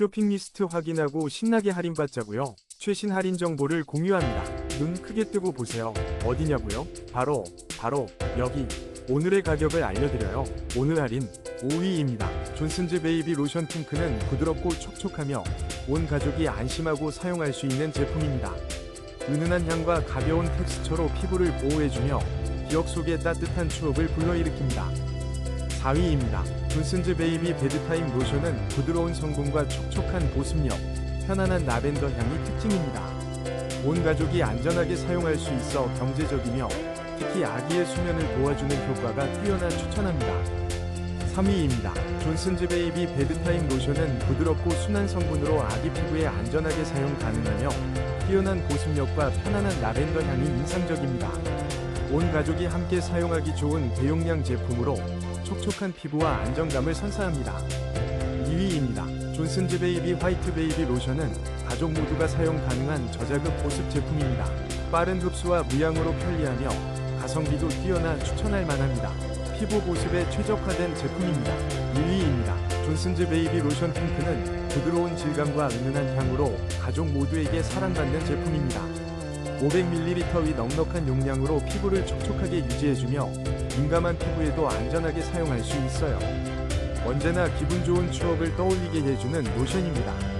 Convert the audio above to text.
쇼핑 리스트 확인하고 신나게 할인받자고요. 최신 할인 정보를 공유합니다. 눈 크게 뜨고 보세요. 어디냐고요? 바로 바로 여기. 오늘의 가격을 알려드려요. 오늘 할인 5위입니다. 존슨즈 베이비 로션 핑크는 부드럽고 촉촉하며 온 가족이 안심하고 사용할 수 있는 제품입니다. 은은한 향과 가벼운 텍스처로 피부를 보호해주며 기억 속의 따뜻한 추억을 불러일으킵니다. 4위입니다. 존슨즈 베이비 베드타임 로션은 부드러운 성분과 촉촉한 보습력, 편안한 라벤더 향이 특징입니다. 온 가족이 안전하게 사용할 수 있어 경제적이며 특히 아기의 수면을 도와주는 효과가 뛰어난 추천합니다. 3위입니다. 존슨즈 베이비 베드타임 로션은 부드럽고 순한 성분으로 아기 피부에 안전하게 사용 가능하며 뛰어난 보습력과 편안한 라벤더 향이 인상적입니다. 온 가족이 함께 사용하기 좋은 대용량 제품으로 촉촉한 피부와 안정감을 선사합니다. 2위입니다. 존슨즈 베이비 화이트 베이비 로션은 가족 모두가 사용 가능한 저자극 보습 제품입니다. 빠른 흡수와 무향으로 편리하며 가성비도 뛰어나 추천할 만합니다. 피부 보습에 최적화된 제품입니다. 1위입니다. 존슨즈 베이비 로션 핑크는 부드러운 질감과 은은한 향으로 가족 모두에게 사랑받는 제품입니다. 500ml 위 넉넉한 용량으로 피부를 촉촉하게 유지해주며 민감한 피부에도 안전하게 사용할 수 있어요. 언제나 기분 좋은 추억을 떠올리게 해주는 로션입니다.